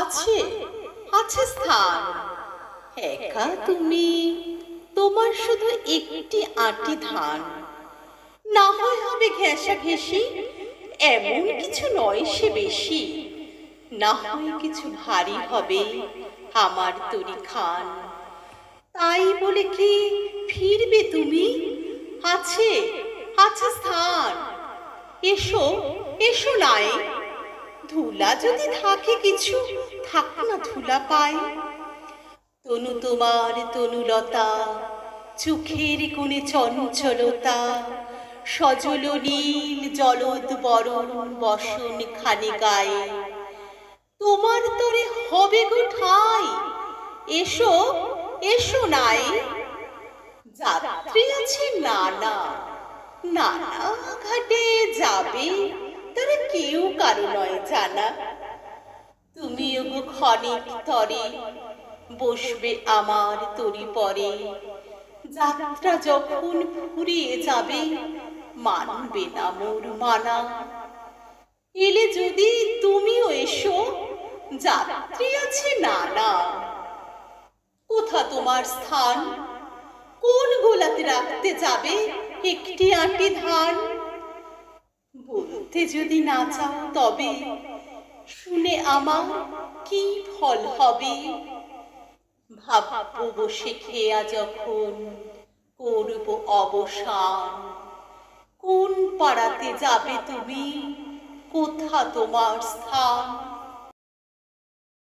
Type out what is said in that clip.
আছে আছে স্থান। একা তুমি, তোমার শুধু একটি আটি ধান। না হয় হবে ঘেঁষা ঘেঁষি এমন কিছু নয় সে বেশি। না হয় কিছু ভারী হবে আমার তরি খান। তাই বলে কি ফিরবে তুমি? আছে আছে স্থান। এসো এসো নাই ধুলা যদি থাকে কিছু থাক না ধুলা পাই তনু তোমার তনুলতা, চোখের কোণে চঞ্চলতা, সজল নীল জলদ বরণ বসন খানে গায়ে। তোমার তরে হবে গো ঠাই, এসো এসো নাই যাত্রী আছে নানা নানা ঘাটে যাবে। কারও নয় জানা। তুমিও গো ক্ষণিক তরে বসবে আমার তরি পরে। যাত্রা যখন ফুরিয়ে যাবে, মানবে না মোর মানা। এলে যদি তুমিও এসো, যাত্রী আছে নানা কোথা তোমার স্থান? কোন গোলাতে রাখতে যাবে একটি আটি ধান? বলতে যদি না চাও তবে শুনে আমার কি ফল হবে? ভাববো বসে খেয়া যখন করব অবসান। কোন পাড়াতে যাবে তুমি? কোথা তোমার স্থান?